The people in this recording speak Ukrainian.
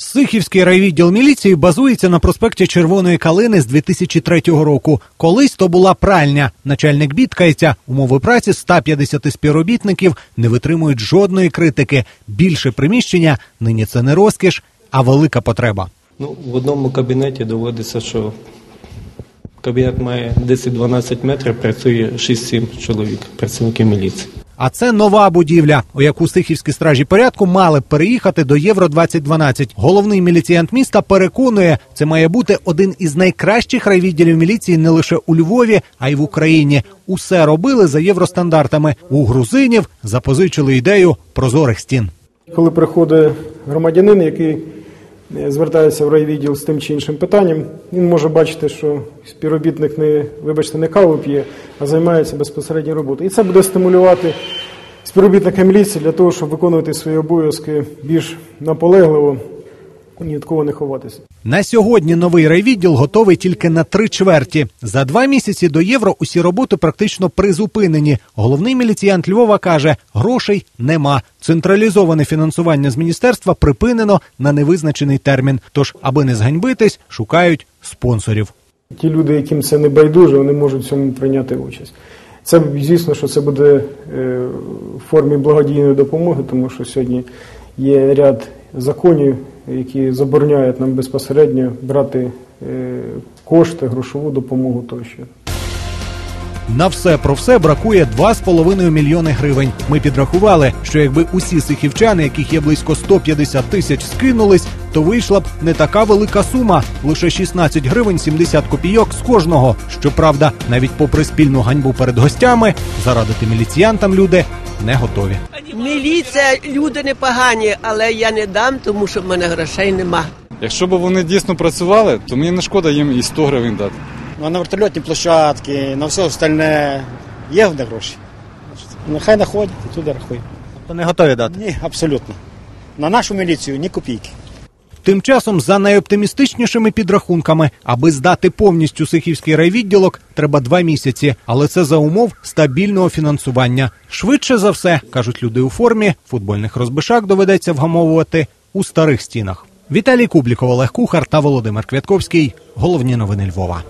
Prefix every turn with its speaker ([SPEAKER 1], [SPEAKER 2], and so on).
[SPEAKER 1] Сихівський райвідділ міліції базується на проспекті Червоної Калини з 2003 року. Колись то була пральня. Начальник бідкається. Умови праці 150 співробітників не витримують жодної критики. Більше приміщення нині це не розкіш, а велика потреба.
[SPEAKER 2] Ну, в одному кабінеті доводиться, що кабінет має 10-12 метрів, працює 6-7 чоловік, працівників міліції.
[SPEAKER 1] А це нова будівля, у яку сихівські стражі порядку мали переїхати до Євро 2012 Головний міліціянт міста переконує, це має бути один із найкращих райвідділів міліції не лише у Львові, а й в Україні. Усе робили за євростандартами. У грузинів запозичили ідею прозорих стін.
[SPEAKER 3] Коли приходить громадянин, який звертається в райвідділ з тим чи іншим питанням, він може бачити, що співробітник не, вибачте, не каву п'є, а займається безпосередньо роботою. І це буде стимулювати співробітника міліції для того, щоб виконувати свої обов'язки більш наполегливо, ні від кого не ховатися.
[SPEAKER 1] На сьогодні новий райвідділ готовий тільки на три чверті. За два місяці до євро усі роботи практично призупинені. Головний міліціянт Львова каже, грошей нема. Централізоване фінансування з міністерства припинено на невизначений термін. Тож, аби не зганьбитись, шукають спонсорів.
[SPEAKER 3] Ті люди, яким це не байдуже, вони можуть в цьому прийняти участь. Це звісно, що це буде е, в формі благодійної допомоги, тому що сьогодні є ряд законів, які забороняють нам безпосередньо брати е, кошти, грошову допомогу тощо.
[SPEAKER 1] На все про все бракує 2,5 мільйони гривень. Ми підрахували, що якби усі сихівчани, яких є близько 150 тисяч, скинулись, то вийшла б не така велика сума лише 16 гривень 70 копійок з кожного. Щоправда, навіть попри спільну ганьбу перед гостями, зарадити міліціянтам люди не готові.
[SPEAKER 4] Міліція, люди непогані, але я не дам, тому що в мене грошей нема.
[SPEAKER 5] Якщо б вони дійсно працювали, то мені не шкода їм і 100 гривень дати.
[SPEAKER 6] Ну, а на вертольотні площадки, на все остальне є в них гроші. Нехай знаходять і туди рахують.
[SPEAKER 1] То не готові дати.
[SPEAKER 6] Ні, абсолютно. На нашу міліцію ні копійки.
[SPEAKER 1] Тим часом, за найоптимістичнішими підрахунками, аби здати повністю сихівський райвідділок, треба два місяці, але це за умов стабільного фінансування. Швидше за все, кажуть люди у формі, футбольних розбишак доведеться вгамовувати у старих стінах. Віталій Кубліков, Олег Кухар та Володимир Квятковський. Головні новини Львова.